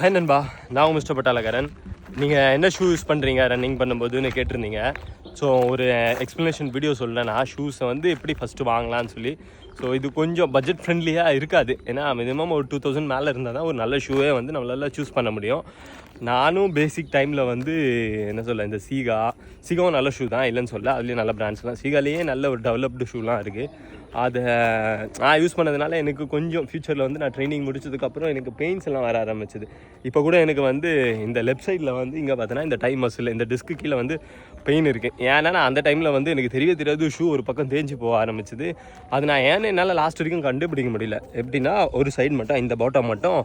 Hi நண்பா. நான் உங்கள் மிஸ்டர் பட்டாலக்காரன் நீங்கள் என்ன ஷூ யூஸ் பண்ணுறீங்க ரன்னிங் பண்ணும்போதுன்னு கேட்டிருந்தீங்க. ஸோ ஒரு எக்ஸ்ப்ளனேஷன் வீடியோ சொல்கிறேன் நான் ஷூஸை வந்து எப்படி ஃபஸ்ட்டு வாங்கலாம்னு சொல்லி. ஸோ இது கொஞ்சம் பட்ஜெட் ஃப்ரெண்ட்லியாக இருக்காது. ஏன்னா மினிமம் ஒரு டூ தௌசண்ட் மேலே இருந்தால் தான் ஒரு நல்ல ஷூவே வந்து நம்மளால சூஸ் பண்ண முடியும். நானும் பேசிக் டைமில் வந்து என்ன சொல்ல இந்த சீகா சீகாவும் நல்ல ஷூ தான் இல்லைன்னு சொல்ல. அதுலேயும் நல்ல பிராண்ட்ஸ்லாம் சீகாலேயே நல்ல ஒரு டெவலப்டு ஷூலாம் இருக்குது அதை நான் யூஸ் பண்ணதுனால எனக்கு கொஞ்சம் ஃப்யூச்சரில் வந்து நான் ட்ரைனிங் முடிச்சதுக்கப்புறம் எனக்கு பெயின்ஸ் எல்லாம் வர ஆரம்பிச்சது. இப்போ கூட எனக்கு வந்து இந்த லெஃப்ட் சைடில் வந்து இங்கே பார்த்தோன்னா இந்த டைம் மசில் இந்த டிஸ்க்கு கீழே வந்து பெயின் இருக்குது ஏன்னா நான் அந்த டைமில் வந்து எனக்கு தெரியவே தெரியாது ஷூ ஒரு பக்கம் தேஞ்சு போக ஆரம்பிச்சது. அது நான் ஏன்னு என்னால் லாஸ்ட் வரைக்கும் கண்டுபிடிக்க முடியல. எப்படின்னா ஒரு சைடு மட்டும் இந்த பாட்டம் மட்டும்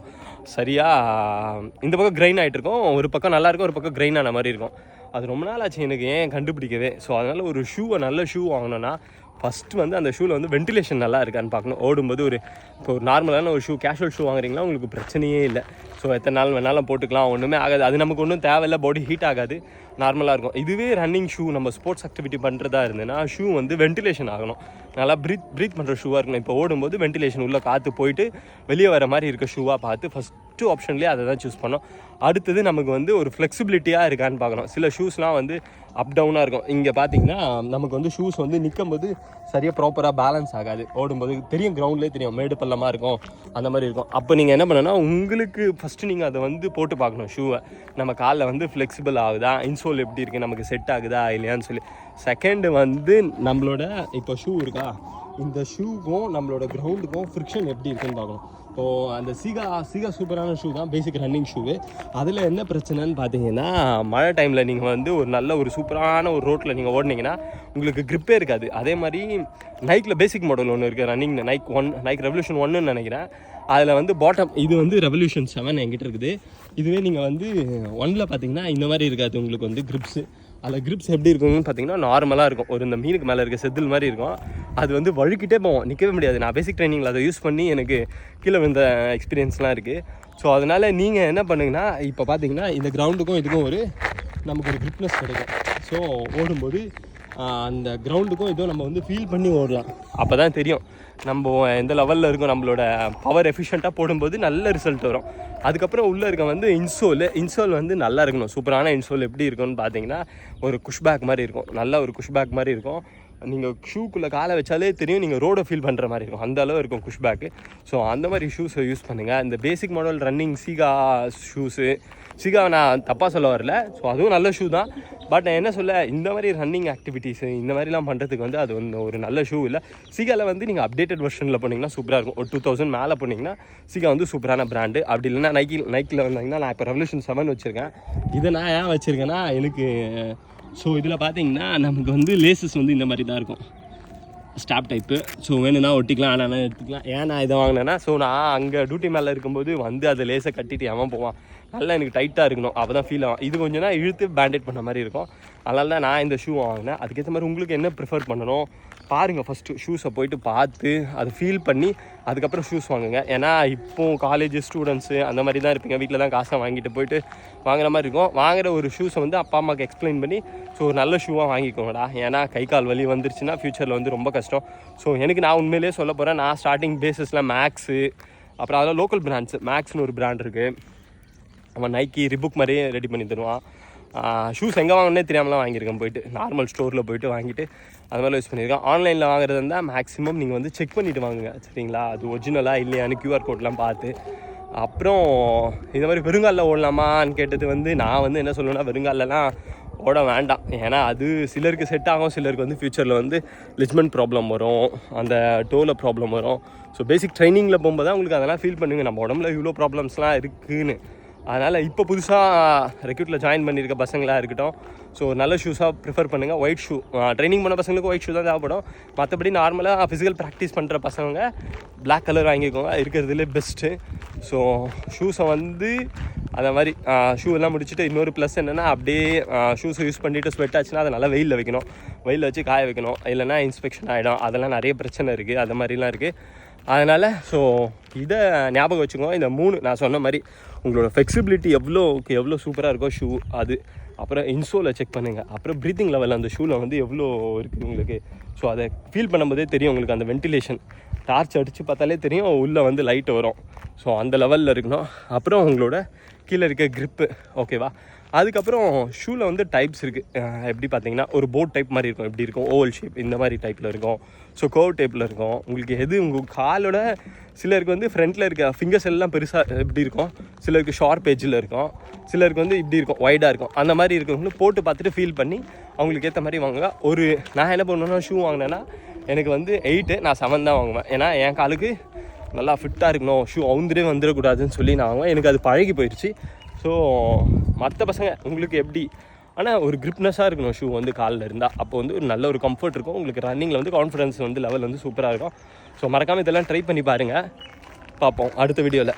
சரியாக இந்த பக்கம் கிரைன் ஆகிட்டு இருக்கும் ஒரு பக்கம் நல்லாயிருக்கும் ஒரு பக்கம் கிரைன் ஆன மாதிரி இருக்கும். அது ரொம்ப நாள் ஆச்சு எனக்கு ஏன் கண்டுபிடிக்கவே. ஸோ அதனால் ஒரு ஷூவை நல்ல ஷூ வாங்கினோன்னா ஃபஸ்ட்டு வந்து அந்த ஷூவில் வந்து வென்டிலேஷன் நல்லா இருக்கான்னு பார்க்கணும். ஓடும்போது ஒரு இப்போ ஒரு நார்மலான ஒரு ஷூ கேஷுவல் ஷூ வாங்குறீங்களா உங்களுக்கு பிரச்சனையே இல்லை. ஸோ எத்தனை நாள் வேணாலும் போட்டுக்கலாம் ஒன்றுமே ஆகாது. அது நமக்கு ஒன்றும் தேவையில்ல பாடி ஹீட் ஆகாது. நார்மலாக இருக்கும். இதுவே ரன்னிங் ஷூ நம்ம ஸ்போர்ட்ஸ் ஆக்டிவிட்டி பண்ணுறதா இருந்ததுன்னா ஷூ வந்து வென்டிலேஷன் ஆகணும். நல்லா ப்ரீத் ப்ரீத் பண்ணுற ஷூவாக இருக்கணும். இப்போ ஓடும்போது வெண்டிலேஷன் உள்ளே காற்று போயிட்டு வெளியே வர மாதிரி இருக்க ஷூவாக பார்த்து ஃபஸ்ட்டு ஆப்ஷன்லேயே அதை தான் சூஸ் பண்ணோம். அடுத்தது நமக்கு வந்து ஒரு ஃப்ளெக்சிபிலிட்டியாக இருக்கான்னு பார்க்கணும். சில ஷூஸ்லாம் வந்து அப் டவுனாக இருக்கும். இங்கே பார்த்தீங்கன்னா நமக்கு வந்து ஷூஸ் வந்து நிற்கும் போது சரியாக ப்ராப்பராக பேலன்ஸ் ஆகாது. ஓடும்போது தெரியும் கிரவுண்ட்லேயே தெரியும். மேடு பள்ளமாக இருக்கும். அந்த மாதிரி இருக்கும். அப்போ நீங்கள் என்ன பண்ணணும்னா உங்களுக்கு ஃபஸ்ட்டு நீங்கள் அதை வந்து போட்டு பார்க்கணும் ஷூவை நம்ம காலில் வந்து ஃப்ளெக்சிபிள் ஆகுதா? இன்சோல் எப்படி இருக்குது நமக்கு செட் ஆகுதா? இல்லையான்னு சொல்லி. செகண்டு வந்து நம்மளோட இப்போ ஷூ இருக்கா? இந்த ஷூக்கும் நம்மளோட கிரவுண்டுக்கும் ஃப்ரிக்ஷன் எப்படி இருக்குன்னு பார்க்கணும். ஸோ அந்த சீகா சீகா சூப்பரான ஷூ தான் பேசிக் ரன்னிங் ஷூவு அதில் என்ன பிரச்சனைன்னு பார்த்தீங்கன்னா மழை டைமில் நீங்கள் வந்து ஒரு நல்ல ஒரு சூப்பரான ஒரு ரோட்டில் நீங்கள் ஓடினீங்கன்னா உங்களுக்கு கிரிப்பே இருக்காது. அதே மாதிரி நைக்கில் பேசிக் மாடல் ஒன்று இருக்குது running Nike one Nike revolution ஒன்றுன்னு நினைக்கிறேன். அதில் வந்து பாட்டம் இது வந்து ரெவல்யூஷன் செவன் என்கிட்ட இருக்குது. இதுவே நீங்கள் வந்து ஒன்னில் பார்த்தீங்கன்னா இந்த மாதிரி இருக்காது உங்களுக்கு வந்து கிரிப்ஸு அதில் கிரிப்ஸ் எப்படி இருக்கும்னு பார்த்தீங்கன்னா நார்மலாக இருக்கும். ஒரு இந்த மீனுக்கு மேலே இருக்க செதில் மாதிரி இருக்கும். அது வந்து வழுக்கிட்டே போவோம். நிற்கவே முடியாது. நான் பேசிக் ட்ரைனிங்கில் அதை யூஸ் பண்ணி எனக்கு கீழே விழுந்த எக்ஸ்பீரியன்ஸ்லாம் இருக்குது ஸோ அதனால் நீங்கள் என்ன பண்ணுங்கன்னா இப்போ பார்த்தீங்கன்னா இந்த கிரவுண்டுக்கும் இதுக்கும் ஒரு நமக்கு ஒரு கிரிப்னஸ் கிடைக்கும். ஸோ ஓடும்போது அந்த கிரவுண்டுக்கும் இதோ நம்ம வந்து ஃபீல் பண்ணி ஓடலாம். அப்போ தான் தெரியும். நம்ம எந்த லெவலில் இருக்கும் நம்மளோட பவர் எஃபிஷியண்ட்டாக போடும்போது நல்ல ரிசல்ட் வரும். அதுக்கப்புறம் உள்ளே இருக்க வந்து இன்சோல் இன்சோல் வந்து நல்லா இருக்கணும். சூப்பரான இன்சோல் எப்படி இருக்கும்னு பார்த்தீங்கன்னா ஒரு குஷ்பேக் மாதிரி இருக்கும். நல்ல ஒரு குஷ்பேக் மாதிரி இருக்கும். நீங்கள் ஷூக்குள்ளே காலை வச்சாலே தெரியும் நீங்கள் ரோடை ஃபீல் பண்ணுற மாதிரி இருக்கும். அந்த அளவு இருக்கும் குஷ்பேக்கு ஸோ அந்த மாதிரி ஷூஸை யூஸ் பண்ணுங்கள் இந்த பேசிக் மாடல் ரன்னிங் சீகா ஷூஸு சீகா நான் தப்பாக சொல்ல வரல. ஸோ அதுவும் நல்ல ஷூ தான். பட் நான் என்ன சொல்ல இந்த மாதிரி ரன்னிங் ஆக்டிவிட்டீஸு இந்த மாதிரிலாம் பண்ணுறதுக்கு வந்து அது ஒன்று ஒரு நல்ல ஷூ இல்லை. சீகாவில் வந்து நீங்கள் அப்டேட்டட் வெர்ஷனில் போனீங்கன்னா சூப்பராக இருக்கும். ஒரு டூ தௌசண்ட் மேலே போனீங்கன்னா சீகா வந்து சூப்பரான பிராண்டு அப்படி இல்லைன்னா நைக்கில் நைக்கில் வந்தாங்கன்னா நான் இப்போ ரெவல்யூஷன் செவன் வச்சுருக்கேன். இதை நான் ஏன் வச்சுருக்கேன்னா எனக்கு ஸோ இதில் பார்த்தீங்கன்னா நமக்கு வந்து லேசஸ் வந்து இந்த மாதிரி தான் இருக்கும். ஸ்டாப் டைப்பு ஸோ வேணும்னா ஒட்டிக்கலாம் ஆனால் எடுத்துக்கலாம். ஏன் நான் இதை வாங்கினேன்னா ஸோ நான் அங்கே டியூட்டி மேலே இருக்கும்போது வந்து அதை லேசை கட்டிட்டு எவன் போவான்? நல்லா எனக்கு டைட்டாக இருக்கணும். அப்போ தான் ஃபீல் ஆகும். இது கொஞ்சம் தான் இழுத்து பேண்டேட் பண்ண மாதிரி இருக்கும். அதனால தான் நான் இந்த ஷூ வாங்கினேன். அதுக்கேற்ற மாதிரி உங்களுக்கு என்ன ப்ரிஃபர் பண்ணணும்? பாருங்கள் ஃபஸ்ட்டு ஷூஸை போயிட்டு பார்த்து அதை ஃபீல் பண்ணி அதுக்கப்புறம் ஷூஸ் வாங்குங்க. ஏன்னா இப்போ காலேஜ் ஸ்டூடெண்ட்ஸு அந்த மாதிரி தான் இருப்பீங்க. வீட்டில் தான் காசை வாங்கிட்டு போயிட்டு வாங்குற மாதிரி இருக்கும். வாங்குற ஒரு ஷூஸை வந்து அப்பா அம்மாவுக்கு எக்ஸ்பிளைன் பண்ணி ஸோ ஒரு நல்ல ஷூவாக வாங்கிக்கோங்கடா. ஏன்னா கை கால் வலி வந்துருச்சுன்னா ஃப்யூச்சரில் வந்து ரொம்ப கஷ்டம். ஸோ எனக்கு நான் உண்மையிலேயே சொல்ல போகிறேன் நான் ஸ்டார்டிங் பேசிஸில் மேக்ஸு அப்புறம் அதில் லோக்கல் பிராண்ட்ஸு மேக்ஸ்னு ஒரு பிராண்ட் இருக்குது அவன் நைக்கி ரிபுக் மாதிரியே ரெடி பண்ணி தருவான். ஷூஸ் எங்கே வாங்கினே தெரியாமலாம் வாங்கியிருக்கேன். போயிட்டு நார்மல் ஸ்டோரில் போயிட்டு வாங்கிட்டு அது மாதிரி யூஸ் பண்ணியிருக்கேன். ஆன்லைனில் வாங்குறது இருந்தால் மேக்ஸிமம் நீங்கள் வந்து செக் பண்ணிவிட்டு வாங்குங்க. சரிங்களா? அது ஒரிஜினலாக இல்லையான்னு க்யூஆர் கோட்லாம் பார்த்து. அப்புறம் இது மாதிரி வெறுங்காலில் ஓடலாமான்னு கேட்டது வந்து நான் வந்து என்ன சொல்லுவேன்னா வெறுங்காலெலாம் ஓட வேண்டாம். ஏன்னா அது சிலருக்கு செட் ஆகும் சிலருக்கு வந்து ஃப்யூச்சரில் வந்து லிச்மெண்ட் ப்ராப்ளம் வரும் அந்த டோவில் ப்ராப்ளம் வரும். ஸோ பேசிக் ட்ரைனிங்கில் போகும்போது தான் உங்களுக்கு அதெல்லாம் ஃபீல் பண்ணுங்க. நம்ம உடம்புல இவ்வளோ ப்ராப்ளம்ஸ்லாம் இருக்குதுன்னு அதனால் இப்போ புதுசாக ரெக்யூட்டில் ஜாயின் பண்ணியிருக்க பசங்களாக இருக்கட்டும். ஸோ நல்ல ஷூஸாக ப்ரிஃபர் பண்ணுங்கள் ஒயிட் ஷூ ட்ரைனிங் பண்ண பசங்களுக்கு ஒயிட் ஷூ தான் தேவைப்படும். மற்றபடி நார்மலாக ஃபிசிக்கல் ப்ராக்டிஸ் பண்ணுற பசங்க பிளாக் கலர் வாங்கிக்கோங்க. இருக்கிறதுலே பெஸ்ட்டு ஸோ ஷூஸை வந்து அந்த மாதிரி ஷூ எல்லாம் முடிச்சுட்டு இன்னொரு ப்ளஸ் என்னென்னா அப்படியே ஷூஸை யூஸ் பண்ணிவிட்டு ஸ்வெட் ஆச்சுன்னா அதை நல்லா வெயிலில் வைக்கணும். வெயிலில் வச்சு காய வைக்கணும். இல்லைன்னா இன்ஸ்பெக்ஷன் ஆகிடும் அதெல்லாம் நிறைய பிரச்சனை இருக்குது அது மாதிரிலாம் இருக்குது அதனால் ஸோ இதை ஞாபகம் வச்சுக்கோங்க. இந்த மூணு நான் சொன்ன மாதிரி உங்களோட ஃப்ளெக்சிபிலிட்டி எவ்வளோ எவ்வளோ சூப்பராக இருக்கோ ஷூ அது. அப்புறம் இன்சோலை செக் பண்ணுங்கள் அப்புறம் ப்ரீத்திங் லெவல் அந்த ஷூவில் வந்து எவ்வளோ இருக்குது உங்களுக்கு. ஸோ அதை ஃபீல் பண்ணும்போதே தெரியும் உங்களுக்கு அந்த வென்டிலேஷன் டார்ச் அடித்து பார்த்தாலே தெரியும் உள்ளே வந்து லைட் வரும். ஸோ அந்த லெவலில் இருக்கணும். அப்புறம் உங்களோட கீழே இருக்க க்ரிப்பு ஓகேவா அதுக்கப்புறம் ஷூவில் வந்து டைப்ஸ் இருக்குது எப்படி பார்த்தீங்கன்னா ஒரு போட் டைப் மாதிரி இருக்கும். எப்படி இருக்கும்? ஓவல் ஷேப் இந்த மாதிரி டைப்பில் இருக்கும். ஸோ கோவ் டைப்பில் இருக்கும். உங்களுக்கு எது உங்கள் காலோட சிலருக்கு வந்து ஃப்ரண்ட்டில் இருக்க ஃபிங்கர்ஸ் எல்லாம் பெருசாக எப்படி இருக்கும்? சிலருக்கு ஷார்ப் ஏஜில் இருக்கும். சிலருக்கு வந்து இப்படி இருக்கும் ஒய்டாக இருக்கும். அந்த மாதிரி இருக்கிறவங்களும் போட்டு பார்த்துட்டு ஃபீல் பண்ணி அவங்களுக்கு ஏற்ற மாதிரி வாங்குங்க. ஒரு நான் என்ன பண்ணுவேன்னா ஷூ வாங்கினேன்னா எனக்கு வந்து எயிட்டு நான் செவன் தான் வாங்குவேன். ஏன்னா என் காலுக்கு நல்லா ஃபிட்டாக இருக்கணும். ஷூ அவுந்துடே வந்துடக்கூடாதுன்னு சொல்லி நான் வாங்குவேன். எனக்கு அது பழகி போயிடுச்சு ஸோ மற்ற பசங்க உங்களுக்கு எப்படி? ஆனால் ஒரு கிரிப்னஸாக இருக்கணும் ஷூ வந்து காலில் இருந்தால் அப்போ வந்து ஒரு நல்ல ஒரு கம்ஃபர்ட் இருக்கும். உங்களுக்கு ரன்னிங்கில் வந்து கான்ஃபிடன்ஸ் வந்து லெவல் வந்து சூப்பராக இருக்கும். ஸோ மறக்காமல் இதெல்லாம் ட்ரை பண்ணி பாருங்கள் பார்ப்போம் அடுத்த வீடியோவில்